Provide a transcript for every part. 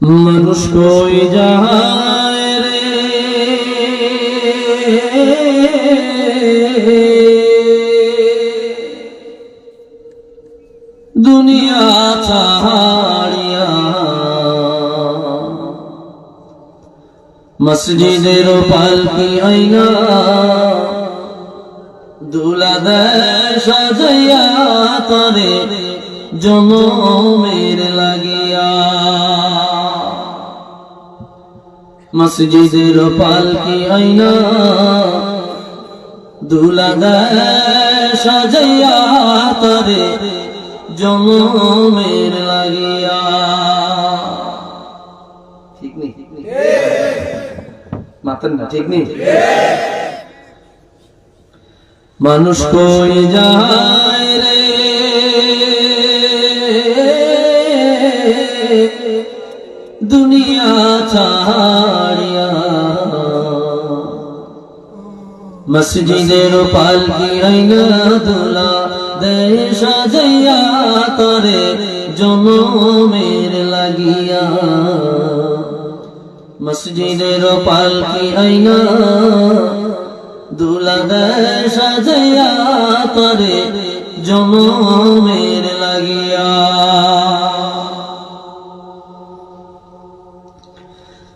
মানুষ কই যায় রে? দুনিয়া ছাড়িয়া মসজিদের পালকি আইনা দুলা দেয় সাজাইয়া করে জনমের লাগিয়া মসজিদের পালকি আইনা দুলা দেয় সাজাইয়া করে জনমের লাগিয়া। ঠিক নেই? মাতেন না, ঠিক নেই? মানুষ কই যায় রে? দুনিয়া মসজিদের পালকি আইনা দোলা, দেয় সাজাইয়া করে জনমের লাগিয়া। মসজিদের পালকি আইনা দুলা, দেয় সাজাইয়া করে জনমের লাগিয়া।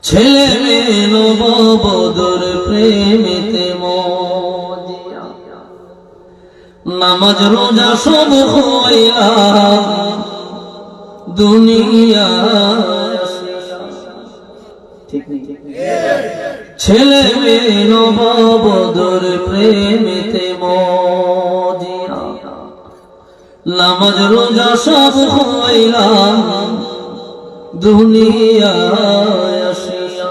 ছেলে মেয়ে নববধুর নামাজ রোজা সব হইয়া দুনিয়া ঠিক নেই। ছেলে মেয়ে নববধুর প্রেমেতে মজিয়া। রোজা সব দুনিয়ায় আসিয়া।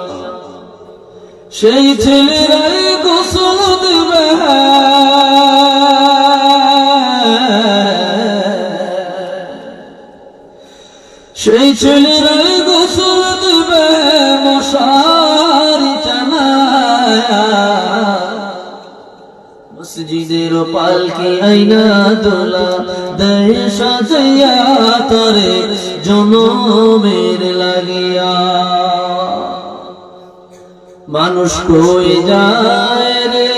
সেই ছেলেরাই সেই ছেলেরাই গোসল দেবে মশারি মসজিদের পালকি আইনা দোলা দেয় সাজাইয়া তরে জনমের লাগিয়া। মানুষ কই যায় রে?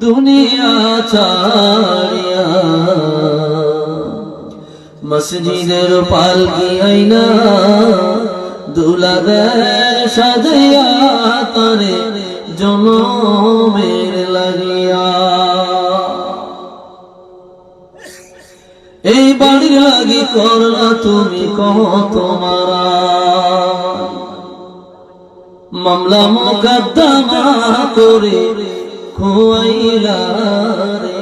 দুনিয়া ছাড়িয়া মসজিদের পালকি আইনা দুলা সাজাইয়া তরে জনমের লাগিয়া। এই বাড়ির লাগি করলা তুমি কহ তোমারা মামলা মোকদ্দমা করে খোয়াইলা রে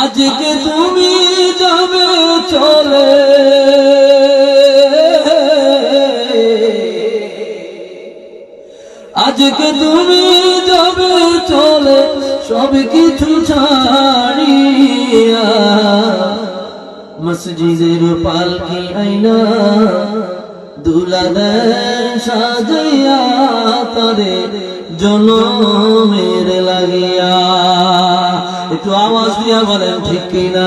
আজকে তুমি যাবে চলে। আজকে তুমি যাবে চলে, সব কিছু ছাড়িয়া। মসজিদের পালকি আইনা দুলা দেয় সাজাইয়া তারে জনমের লাগিয়া। একটু আওয়াজ বলেন, ঠিক কিনা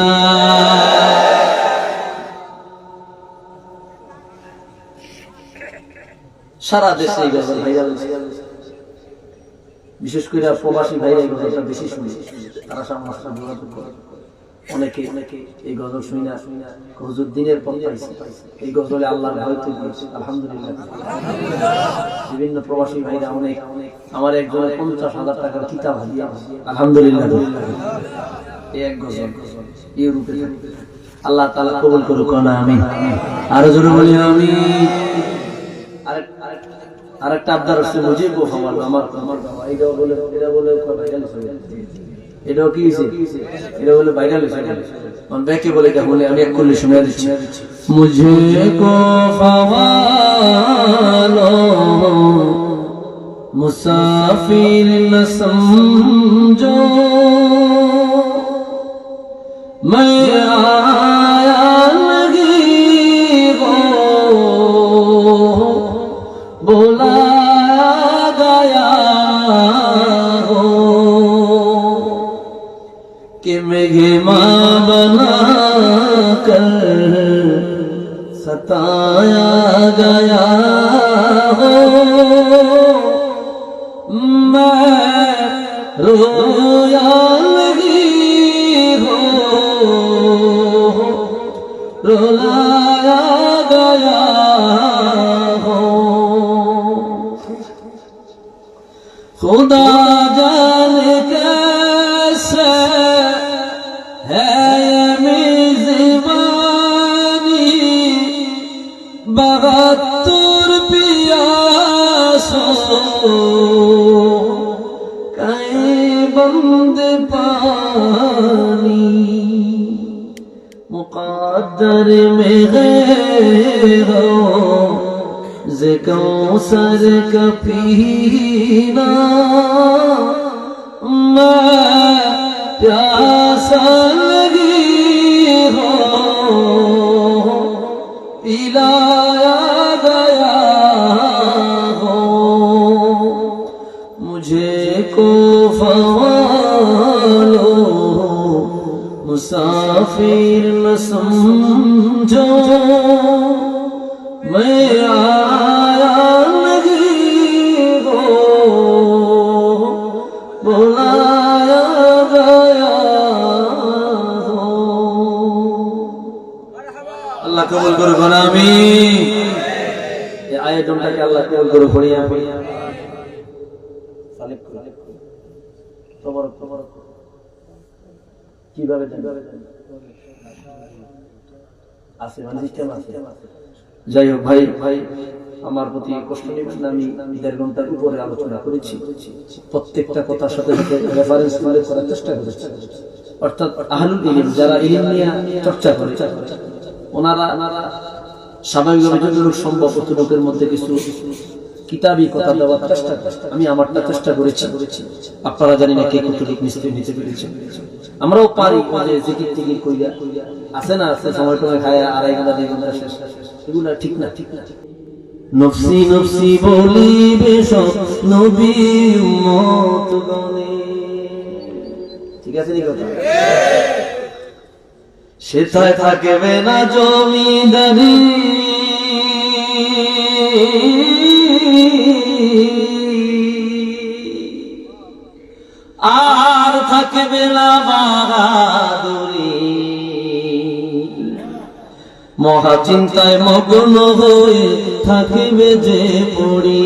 সারা দেশে। বিশেষ করে প্রবাসী ভাইরা বেশি শুনেছি তারা সামনে করে অনেকে এই গজল শুনি না। হুজুর দিনের পাইছে। এই গজলে আল্লাহর ভয় আলহামদুলিল্লাহ। বিভিন্ন প্রবাসী ভাইরা অনেক। আমার একজনের পঞ্চাশ হাজার টাকার কিতাব আলহামদুলিল্লাহ। আল্লাহ কবুল করুক। না আমি আরও জোরে বলি আমি আরেক আরেক আরেকটা আবদার হচ্ছে মুজিব আমার আমার এটাও বলে এটা বলে হয়ে এটাও কি হয়েছে? এটা মানে বলে ভাইরাল বলে এটা বলে আমি এক করলে শুনে দিচ্ছি। মুঝে কো মুসাফির না یہ ماں بنا کر ستایا گیا ہو۔ میں رویا نہیں ہو رولا ز کوثر کا پینا میں پیاسا لگی ہو پلایا گیا ہو مجھے کو فوالو مسافر نہ سمجھو میں আয়োজনটাকে আল্লাহ করুক পড়িয়া কীভাবে মানে যাই হোক ভাই ভাই আমার প্রতি কষ্ট নেবেন আমি দেড় ঘণ্টার উপরে আলোচনা করেছি। প্রত্যেকটা কথার সাথে রেফারেন্স করার চেষ্টা করেছি। অর্থাৎ আহলুল ইলিম যারা ইলিম নিয়ে চর্চা করে, ওনারা স্বাভাবিকভাবে যতটুকু সম্ভব অতটুকুর মধ্যে কিছু কিতাবি কথা দেওয়ার চেষ্টা আমি আমারটা চেষ্টা করেছি। আপনারা জানি না কে কতটুকু নিশ্চয়ই নিতে পেরেছেন। আমরাও পারি মাঝে জিকির টিকির কইরা। আছে না আছে, সময় টময় খায়, আড়াই ঘণ্টা, দুই ঘণ্টা শেষ। এগুলো ঠিক না ঠিক না। নফসি নফসি বলিবে সব নবী উম্মত গণে। ঠিক আছে নি কথা? সেথায় থাকবে না জমিদারি। আর থাকবে না বাহাদুরি। মহা চিন্তায় মগ্ন হয়ে থাকবে যে পড়ি।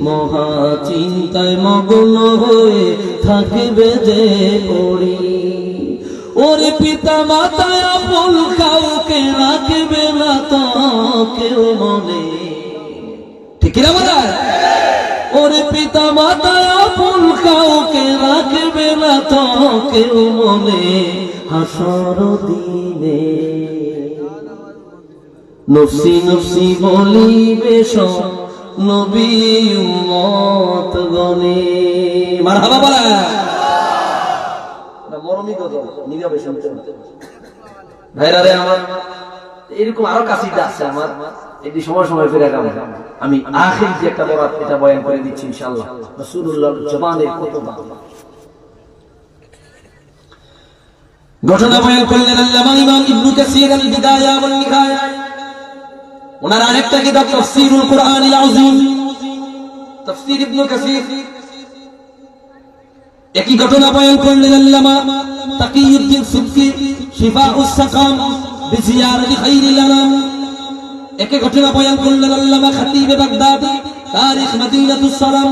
মহা চিন্তায় মগ্ন হয়ে থাকবে যে পড়ি। ওরে পিতা মাতায় আপন কাউকে রাখবে না তো কেউ মনে। ঠিক না বলা ওরে পিতা মাতায় আপন কাউকে রাখবে না তো কেউ মনে। হাসর দিনে। নফসি নফসি বলিবে সব নবী উম্মত গনে মারহাবা বলা আমি আখির যে একটা এটা বয়ান করে দিচ্ছি জবানের কত ঘটনা বয়ান ওনার আরেকটা কিতাব একই ঘটনা বয়ান করলেন আল্লামা তাকিউদ্দিন সিদ্দিক শিফা উসাকাম বিজিয়ার আলী খাইরুল আনাম একে ঘটনা বয়ান করলেন আল্লামা খতিবে বাগদাদ, তারিখ মদিনাতুস সালাম।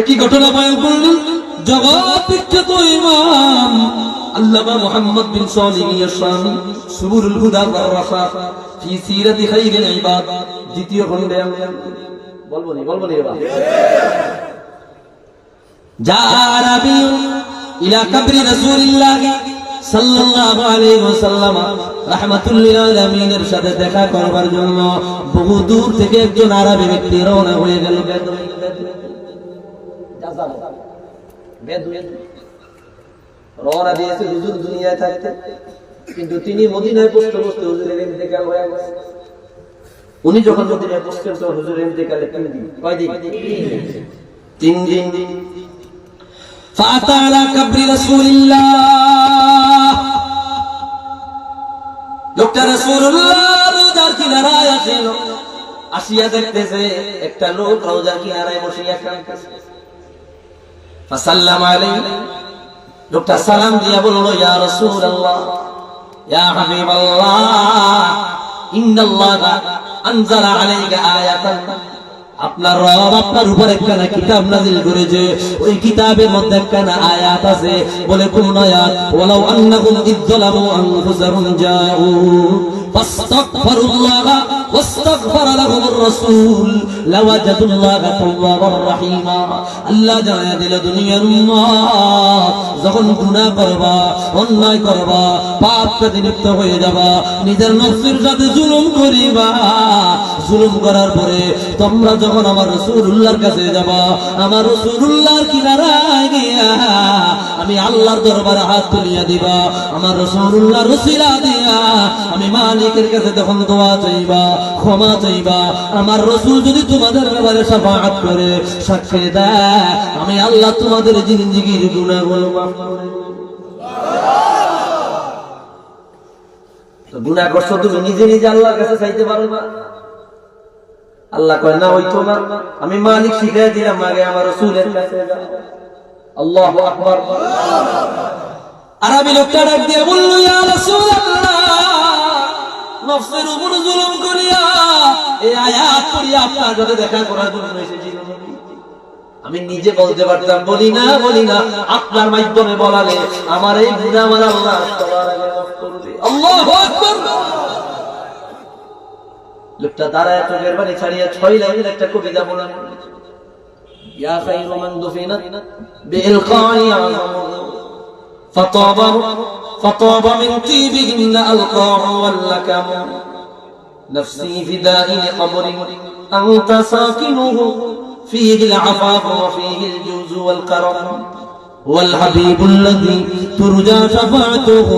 একই ঘটনা বয়ান করলেন জগৎ বিখ্যাত ইমাম আল্লামা মুহাম্মদ বিন সালিহ ইয়াশামি সুবুরুল হুদা ওয়ার রাফা, ফি সিরাতি খাইরিল ইবাদ। দ্বিতীয় খণ্ডে বলব নি বলব নি বাবা যা রাবিউল إلى قبر رسول الله সাল্লাল্লাহু আলাইহি ওয়াসাল্লাম রাহমাতুল লিল আলামিনের সাথে দেখা করবার জন্য বহু দূর থেকে একজন আরবি ব্যক্তি রওনা হয়ে গেল রওনা দিয়েছে হুজুর দুনিয়ায় থাকতে কিন্তু তিনি মদিনায় বসতে বসতে হুজুরের ইন্তেকাল হয়ে গেছে উনি যখন মদিনায় বসতেন তখন হুজুরের ইন্তেকালে তিন দিন কয় দিন তিন দিন فأتى على قبر رسول الله লোকটা রাসূলুল্লাহ রোজার কিনারায় আসিল আসিয়া দেখতেছে একটা লোক রোজার কিনারায় বসিয়া কাঁদতেছে ফাসাল্লাম আলাইহি লোকটা সালাম দিয়া বলল ইয়া রাসূলুল্লাহ ইয়া হাবিবাল্লাহ ইন্নাল্লাহা আনজালা আলাইকা আয়াতান আপনার রব আপনার উপর একখানা কিতাব নাজিল করেছে। ওই কিতাবের মধ্যে একখানা আয়াত আছে। বলে কোন আয়াত ওয়ালাউ আন্নাহুম ইযলামু আনফুসাহুম জাউ। ফাস্তাগফিরুল্লাহ ওয়াস্তাগফার লাহুমুর রাসূল। লাওয়াজাদুল্লাহ তাওয়াবার রহিমা। আল্লাহ জানায় দিল, দুনিয়ার যখন গুনাহ করবা, অন্যায় করবা পাপ কাজে লিপ্ত হয়ে যাবা, নিজের নফসের সাথে জুলুম করিবা। জুলুম করার পরে তোমরা যখন আমার রসুল্লাহর কাছে যাবা, আমার রসুল্লাহর কিনারায় গিয়া আমি আল্লাহর দরবারে হাত তুলিয়া দিবা, আমার রসুল্লাহ রসিলা দিয়া আমি মালিকের কাছে তখন দোয়া চাইবা, ক্ষমা চাইবা আমার রসুল যদি তোমাদের ব্যাপারে সাফাত করে, সাক্ষী দেয়, আমি আল্লাহ তোমাদের জিন্দিগির মাফ করে দেব। করছ তুমি নিজে নিজে আল্লাহর কাছে চাইতে পারো না আল্লাহ কয়, না হইতো না। আমি মালিক শিখাই দিলাম আগে আমার রসুলের কাছে। আল্লাহু আকবার। আরবি লোকটা ডাক দিয়ে বলল, ইয়া রাসূলুল্লাহ, নফসের উপর জুলুম করিয়া এই আয়াত পড়িয়া আপনার সাথে দেখা করার জন্য আমি নিজে বলতে পারতাম, বলি না বলি না, আপনার মাধ্যমে বলালে আমার এই গুনাহ আমার আল্লাহ লোকটা দাঁড়ায় চোখের বাড়ি ছাড়িয়া ছয় লাইনের একটা কবিতা বলা ইয়া খাইরু মান দুফিনাত বিলকাই আযম فطاب فطاب من طيبهن القاع واللكم نفسي فداء لقبر أنت ساكنه فيه العفاف وفيه الجوز والكرم هو الحبيب الذي ترجى شفاعته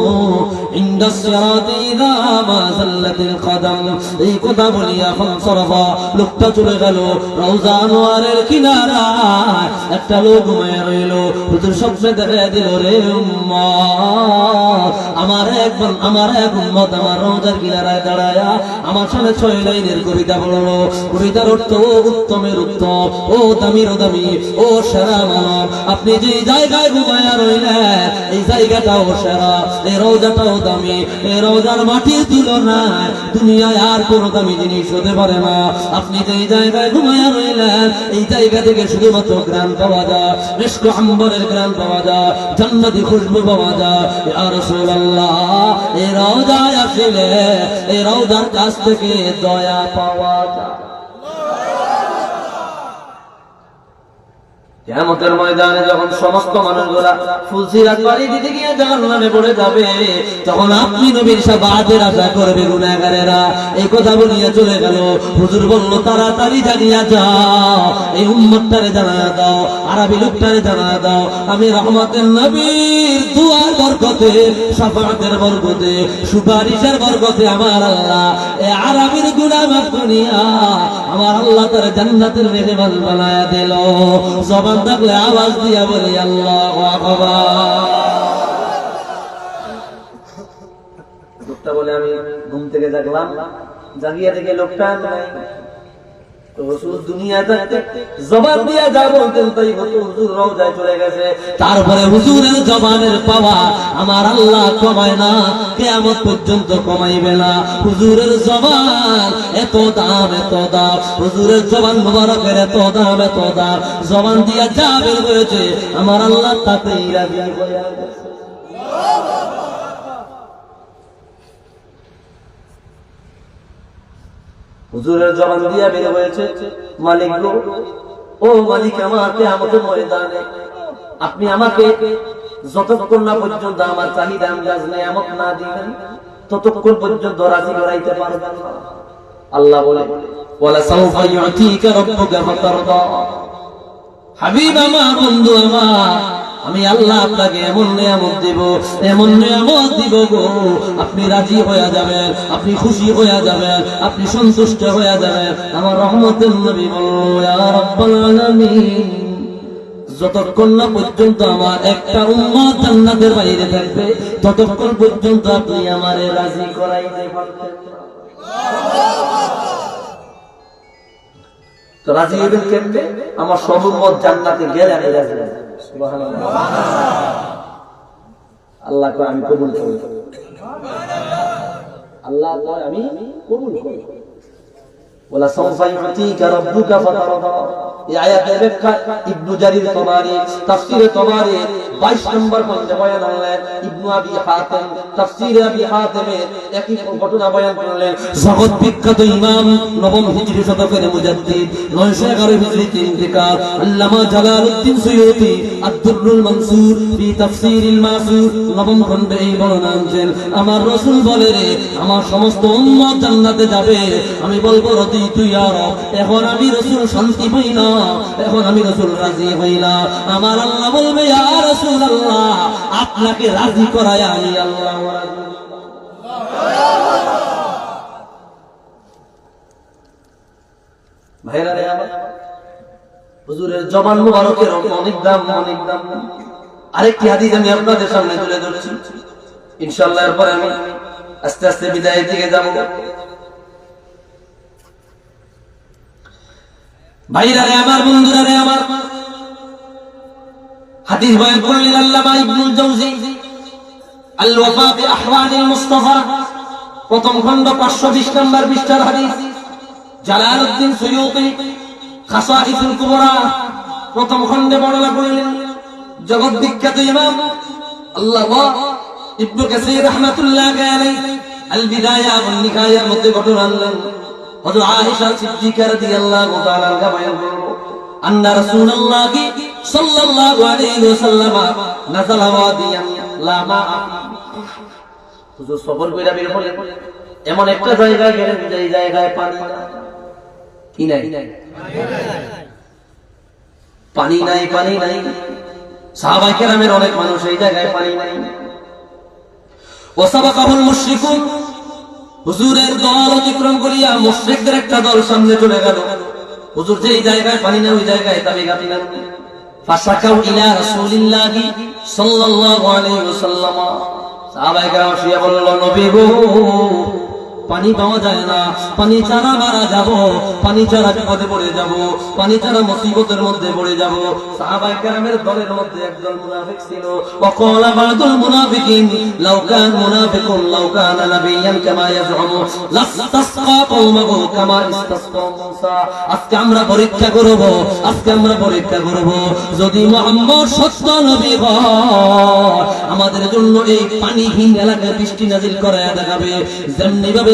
عند الصراط إذا ما زلت القدم এই কথা বলিয়া ফানসরফা লোকটা চলে গেল রওজা আনোয়ারের কিনারায় একটা লোক ঘুমায় রইল হুজুর স্বপ্নে দেখা দিল রে উম্মত আমার এক আমার এক উম্মত, আমার রওজার কিনারায় দাঁড়ায়া আমার সামনে ছয় লাইনের কবিতা বলল, কবিতার অর্থ উত্তমের উত্তম, ও দামির দামি ও সেরা আপনি যে জায়গায় ঘুমায়া রইলেন এই জায়গাটাও সেরা এই রওজাটাও দামি এই রওজার মাটির তুলনায় দুনিয়ায় আর কোনো দামি জিনিস হতে পারে না। আপনি যে এই জায়গায় ঘুমায় রইলেন, এই জায়গা থেকে শুধুমাত্র গ্রাম পাওয়া যায় মিষ্ক আম্বরের গ্রাম পাওয়া যায়, জান্নাতি খুশবু পাওয়া যায়। ইয়া রাসূলুল্লাহ এই রওজায় আসলে এই রওজার কাছ থেকে দয়া পাওয়া যায়। কেয়ামতের ময়দানে যখন সমস্ত মানুষগুলা ফুলসিরাত পাড়ি দিতে গিয়ে জাহান্নামে পড়ে যাবে, তখন আপনি নবীর সাবাদের আশা করবে, গুনাহগারেরা। এই কথা বলিয়া চলে গেল। হুজুর বলল, তাড়াতাড়ি জানিয়া যাও। এই উম্মতটারে জানা দাও, আরবি লোকটারে জানা দাও। আমি রহমতের নবীর দুয়ার বরকতে, সাফাতের বরকতে, সুপারিশের বরকতে আমার আল্লাহ, এ আরবির গুনাহ মাফ করিয়া আমার আল্লাহ তার জান্নাতের মেহমান বানায়া দিল। জবান থাকলে আওয়াজ দিয়া বলি, আল্লাহু লোকটা বলে, আমি ঘুম থেকে জাগলাম। জাগিয়ে দেখে লোকটা নাই। তারপরে হুজুরের জবানের পাওয়া আমার আল্লাহ কমায় না কেমন পর্যন্ত কমাইবে না। হুজুরের জবান এত দাম এত দাম। হুজুরের জবান মুবারকের এত দাম এত দাম। জবান দিয়া যা বের হয়েছে, আমার আল্লাহ তাতেই রাজি হয়ে হুজুরের জবান দিয়া বের হয়েছে, মালিক গো, ও মালিক আমাকে আমাকে ময়দানে, আপনি আমাকে যতক্ষণ না পর্যন্ত আমার চাহিদা আন্দাজ নেই আমাকে না দিবেন, ততক্ষণ পর্যন্ত রাজি করাইতে পারবেন আল্লাহ বলে আমার বন্ধু আমার আমি আল্লাহ আপনাকে এমন নিয়ামত দিব, এমন নিয়ামত দিব গো। আপনি রাজি হয়ে যাবেন, আপনি খুশি হয়ে যাবেন, আপনি সন্তুষ্ট হয়ে যাবেন। আমার রহমতের নবী বলল রাব্বাল আলামিন, যতক্ষণ না পর্যন্ত আমার একটা উম্মত জান্নাতের বাইরে থাকবে, ততক্ষণ পর্যন্ত আপনি আমারে রাজি করাইতে পারবেন তো রাজি হইবেন কেমনে? আমার সর্বমত জান্নাতে গেলে আমি রাজি। আল্লাহ আমি কবুল করি আল্লাহ আমি কবুল করি ওলা সৌফা ইউতিকা রাব্বুকা ফাতারদা। এই আয়াতের ব্যাখ্যা 22 নম্বর বয়ান আনলেন ইবনু আবি হাতিম, তাফসীরে আবি একই ঘটনা বয়ান করলেন। জগৎ বিখ্যাত ইমাম, নবম হিজরি শতকের মুজাদ্দিদ 911 হিজরিতে ইন্তেকাল আল্লামা মানসুর মাসুর, নবম খণ্ডে এই বর্ণনা আনছেন, আমার রাসূল বলে রে, আমার সমস্ত উম্মত জান্নাতে যাবে। আমি বলব, রতি তুই আর এখন আমি রাসূল শান্তি পাই না, এখন আমি রাসূল রাজি হই আমার আল্লাহ বলবে, ইয়া রাসূলুল্লাহ, আপনাকে রাজি করায় আমি আল্লাহ ভাইরা রে আমার দাম দাম। ভাইরা রে আমার, বন্ধুরা রে আমার হাদিস বয়ান করলেন আল্লামা ইবনুল জাওজি আল ওয়াফা বি আহওয়ানিল মুস্তাফা, প্রথম খণ্ড 520 নম্বর পৃষ্ঠার হাদিস। জালালউদ্দিন সুয়ুতি, খাসাইসুল কুবরা, প্রথম খণ্ডে বর্ণনা করলেন, জগৎ বিখ্যাত ইমাম আল্লাহ ইবনু কাসির রাহমাতুল্লাহ আলাইহি আল বিদায়া ওয়ান নিহায়ার মধ্যে ঘটনা আনলেন। হযরত আয়েশা সিদ্দিকা রাদিয়াল্লাহু তাআলা বয়ান করল আন্না রাসূলুল্লাহ সাল্লাল্লাহু আলাইহি ওয়াসাল্লাম নাযালা ওয়াদিয়ান হুজুর সফর কইরা বের হলেন। এমন একটা জায়গায় গেলেন যে এই জায়গায় পানি নাই। কি নাই? পানি নাই। পানি নাই কেরামের অনেক মানুষ এই জায়গায় পানি নাই। ওয়াসাবাকাহুল মুশরিকুন, হুজুরের দল অতিক্রম করিয়া মুশরিকদের একটা দল সামনে চলে গেল। হুজুর যেই জায়গায় পানি না ওই জায়গায় দাবি গাতি না ফাসাকাউ ইলা রাসূলিল্লাহি সাল্লাল্লাহু আলাইহি ওয়াসাল্লাম। সাহাবায়ে কেরাম শুয়ে বলল নবী গো পানি পাওয়া যায় না, পানি চারা মারা যাব, পানি চারা বিপদে পড়ে যাব, পানি চারা মুসিবতের মধ্যে পড়ে যাব। সাহাবায়ে কেরামের দলের মধ্যে একজন মুনাফিক ছিল। ওয়াকালা বাদুল মুনাফিকিন, লাউ কান মুনাফিকুন, লাউ কান নাবিয়ান কামা ইয়াজউমু লাস্তাসকা কওমাহু কামা ইস্তাসকা মুসা, আজকে আমরা পরীক্ষা করব, আজকে আমরা পরীক্ষা করব, যদি মুহাম্মদ সত্য নবী হয়, আমাদের জন্য এই পানিহীন এলাকায় বৃষ্টি নাযিল করায় দেখাবে যেমনি ভাবে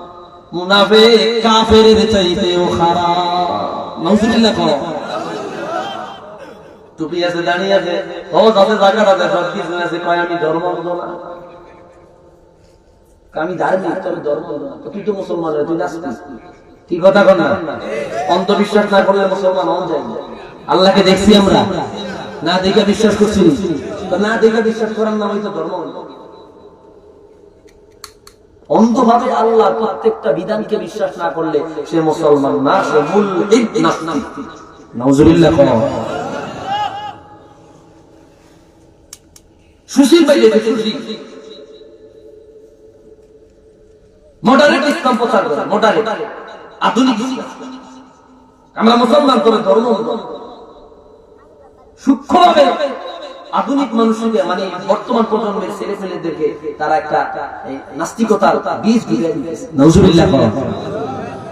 খারাপ। নাউজুবিল্লাহ দাঁড়িয়ে আছে ও জায়গা আছে কয়, আমি ধর্ম না। আমি ধার্মিক, তো আমি ধর্ম। তুই তো মুসলমান তুই কি কথা কর না? অন্ধবিশ্বাস না করলে মুসলমান হন না। আল্লাহকে দেখছি আমরা। না দেখে বিশ্বাস করছি না। দেখে বিশ্বাস করার নামই তো ধর্ম অন্ধভাবে আল্লাহ প্রত্যেকটা বিধানকে বিশ্বাস না করলে সে মুসলমান না, সে মূল করো সুশীল ভাই মডারেট ইসলাম প্রচার করে মডারেট আধুনিক। আমরা মুসলমান করে ধর্ম। সূক্ষ্মভাবে আধুনিক মানুষকে মানে বর্তমান প্রজন্মের ছেলে ছেলেদেরকে তারা একটা নাস্তিকতার বীজ করো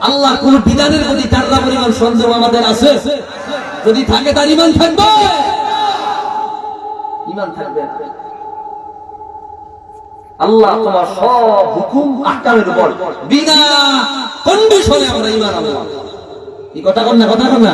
আল্লাহ কোন বিধানের প্রতি চারটা পরিমাণ সন্দেহ আমাদের আছে? যদি থাকে তার ইমান থাকবে। ইমান থাকবে আল্লাহ তোমার সব হুকুম আহকামের উপর বিনা কন্ডিশনে আমরা ইমান আল্লাহ এই কথা কর না কথা কর না?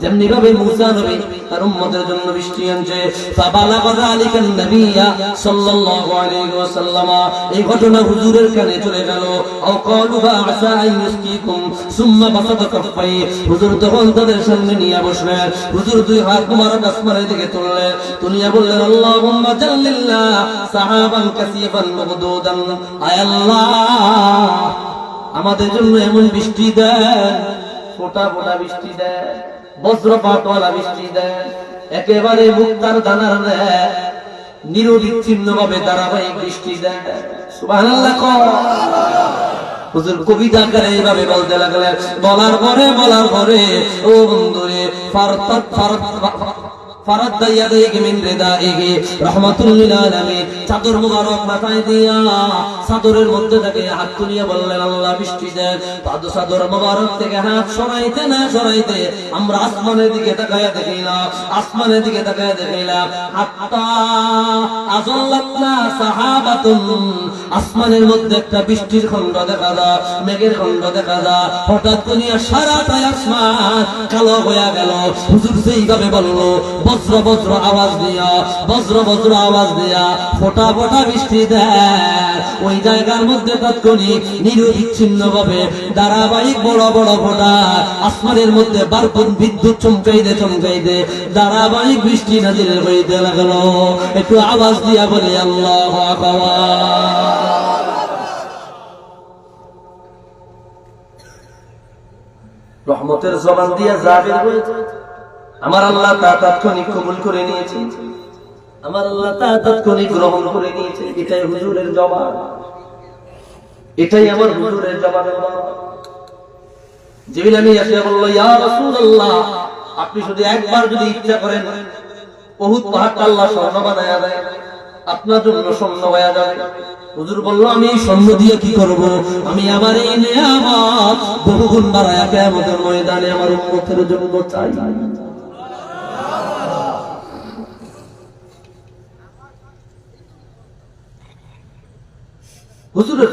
যেমনি ভাবে মুসা নবী তার উম্মতের জন্য বৃষ্টি আনছে। ফাবালা যালিকান নবিয়্যা সাল্লাল্লাহু আলাইহি ওয়াসাল্লাম। এই ঘটনা হুজুরের কানে চলে গেল। আও ক্বালু বা'সা আন ইউসকিকুম, সুম্মা বাসাতা কাফাই হুজুর তখন তাদের সামনে নিয়ে বসলেন হুজুর দুই হাত মুবারক আসমানের দিকে তুললেন। তুলিয়া বললেন, আল্লাহুম্মা জাল্লিল্লাহ সাহাবান কাসিফান মগদুদান। আয় আল্লাহ, আমাদের জন্য এমন বৃষ্টি দেন, ফোটা ফোটা বৃষ্টি দেয় বজ্রপাতওয়ালা বৃষ্টি দেয়। একেবারে মুক্তার দানার দেয় নিরবিচ্ছিন্ন ভাবে ধারাবাহিক বৃষ্টি দেয়। কবিতা করে এইভাবে বলতে লাগলেন, বলার পরে বলার পরে, ও বন্ধুরে মিন আসমানের মধ্যে একটা বৃষ্টির খন্ড দেখা যায়, মেঘের খন্ড দেখা যায়। হঠাৎ করিয়া সারাটাই আসমান কালো হয়ে গেল। হুজুর সেইভাবে বলল বজ্র বজ্র আওয়াজ দিয়া, বজ্র বজ্র আওয়াজ দিয়া ফোটা ফোটা বৃষ্টি দেয়। ওই জায়গার মধ্যে তাৎক্ষণিক নিরবিচ্ছিন্ন ভাবে ধারাবাহিক বড় বড় ফোটা আসমানের মধ্যে বারপুর বিদ্যুৎ চমকাই দে চমকাই দে ধারাবাহিক বৃষ্টি নাজিল হইতে লাগল। একটু আওয়াজ দিয়া বলি, আল্লাহ রহমতের জবান দিয়ে যা বের হয়েছে আমার আল্লাহ তা তাৎক্ষণিক কবুল করে নিয়েছে। আমার আল্লাহ তা তাৎক্ষণিক গ্রহণ করে নিয়েছে। এটাই হুজুরের জবান। এটাই আমার হুজুরের জবান জিবিল আমি এসে বলল, ইয়া রাসূলুল্লাহ, আপনি শুধু একবার যদি ইচ্ছা করেন বহুত আল্লাহ স্বর্ণ বানায়া দেয়, আপনার জন্য স্বর্ণ হয়ে যাবে। হুজুর বলল, আমি আমি স্বর্ণ দিয়ে কি করব? আমি আমার এই নিয়ামত বহুগুণ বাড়ায়া কেমতের ময়দানে আমার উন্মতের জন্য চাই হুজুরের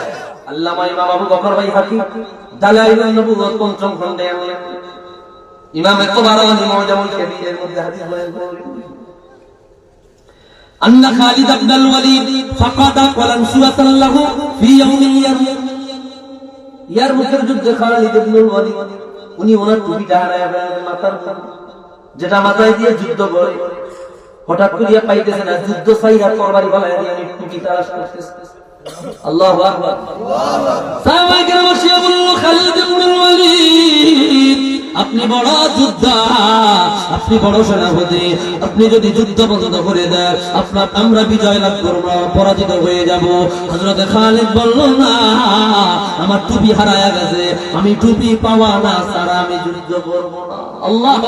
আল্লামা ইমাম আবু বকর ভাই হাকি দালাইলুন নবুওয়াত পঞ্চম খণ্ডে আনলেন ইমাম তাবারানি মুজামুল কাবীরের মধ্যে হাদিস বয়ান করলেন أن خالد بن الوليد فقد قلنسوة له في يوم اليرموك ইয়ারমুকের যুদ্ধে খালিদ ইবনুল ওয়ালিদ উনি ওনার টুপিটা হারায় ফেলেন মাথার উপর। যেটা মাথায় দিয়ে যুদ্ধ করে হঠাৎ করিয়া পাইতেছে না যুদ্ধ সাইরা তরবারি বালায় দিয়ে উনি টুপি তালাশ করতেছে আল্লাহু আপনি বড় যোদ্ধা, আপনি বড় সেনাপতি, আপনি যদি যুদ্ধ বন্ধ করে দেন, আপনার আমরা বিজয় লাভ করব, পরাজিত হয়ে যাব। হযরত খালিদ বলল, না, আমার টুপি হারায়া গেছে, আমি টুপি পাওয়া না সারা আমি যুদ্ধ করব না। আল্লাহু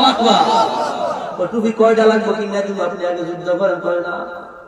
টুপি কয়টা লাগবে কিনা তুমি আপনি আগে যুদ্ধ করেন করে না?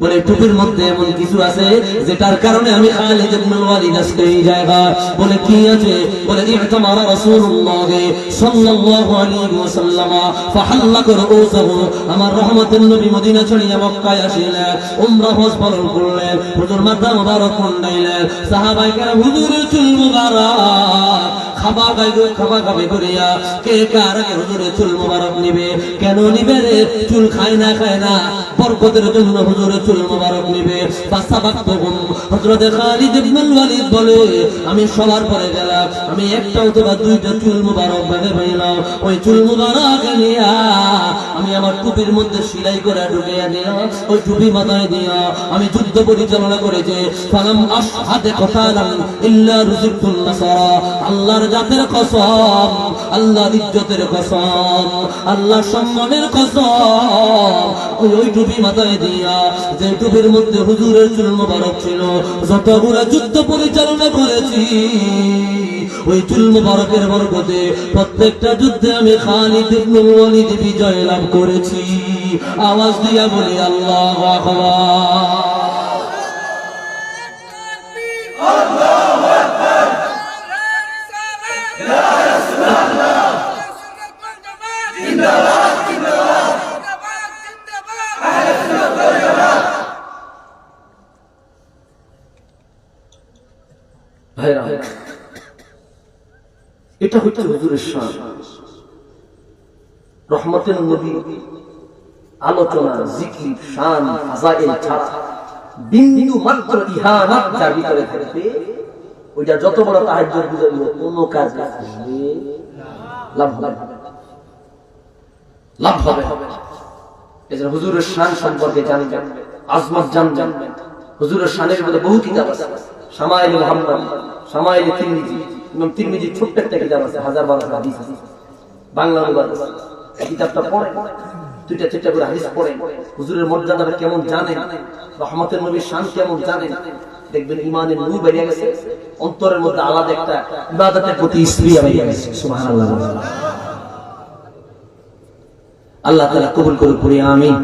বলে টুপির মধ্যে এমন কিছু আছে যেটার কারণে আমি খালিদ ইবনে ওয়ালিদ আজকে এই জায়গা। বলে কি আছে? বলে রাসূলুল্লাহ সাল্লাল্লাহু আলাইহি ওয়াসাল্লাম আমার রহমতের নবী মদিনা ছড়িয়ে মক্কায় আসিলেন, উমরা হজ পালন করলেন, হুজুর মাথা মুবারক সাহাবায়ে কেরাম মুবারক খাবা গাইবে খাবা খাবে করিয়া কে কার আগে হুজুরের চুল মুবারক নিবে? কেন নিবে রে? চুল খায় না খায় না। বরকতের জন্য হুজুরের চুল মুবারক নিবে। বাসাবাক্তহুম হযরত খালিদ ইবনে ওয়ালিদ বলে, আমি সবার পরে গেলাম। আমি একটা অথবা দুইটা চুল মুবারক ভাগে পাইলাম ওই চুল মুবারক নিয়া আমি আমার টুপির মধ্যে সেলাই করে ঢুকিয়ে দিয়া, ওই টুপি মাথায় দিয়া আমি যুদ্ধ পরিচালনা করেছি। ফালাম আশহাদে কথালাম ইল্লা রুজুকুল নাসারা। আল্লাহর জাতের কসম, আল্লাহর ইজ্জতের কসম, আল্লাহর সম্মানের কসম। ওই ওই টুপি মাথায় দিয়া, যে টুপির মধ্যে হুজুরের চুল মোবারক ছিল, যতগুলো যুদ্ধ পরিচালনা করেছি, ওই চুল মোবারকের বরকতে প্রত্যেকটা যুদ্ধে আমি খালিদ ইবনে বিজয় লাভ করেছি। আওয়াজ দিয়া বলি, আল্লাহু আকবার। এটা হচ্ছে হুজুরের রহমতের নবী, আলোচনা, জিকির, শান, ফাজাইল ছাড়া বিন্দু মাত্র ইহানাত যার ভিতরে থাকবে, ওইটা যত বড় কাজ লাভ হবে লাভ হবে এজন্য হুজুরের শান সম্পর্কে আজমত জানবেন। হুজুরের শানের মধ্যে বহু কিতাব আছে। শামাইল তিরমিজি ইমাম তিরমিজি ছোট্ট একটা কিতাব আছে, হাজার বারো হাদিস বাংলা অনুবাদ কিতাবটা পড়ে দুইটা চারটা করে হাদিস পড়ে হুজুরের মর্যাদা কেমন জানেন? রহমতের নবীর শান কেমন জানেন? দেখবেন ইমানের নূর বেরিয়ে গেছে। অন্তরের মধ্যে আলাদা একটা ইবাদতের প্রতি গেছে। আল্লাহ তাআলা কবুল করুক আমিন।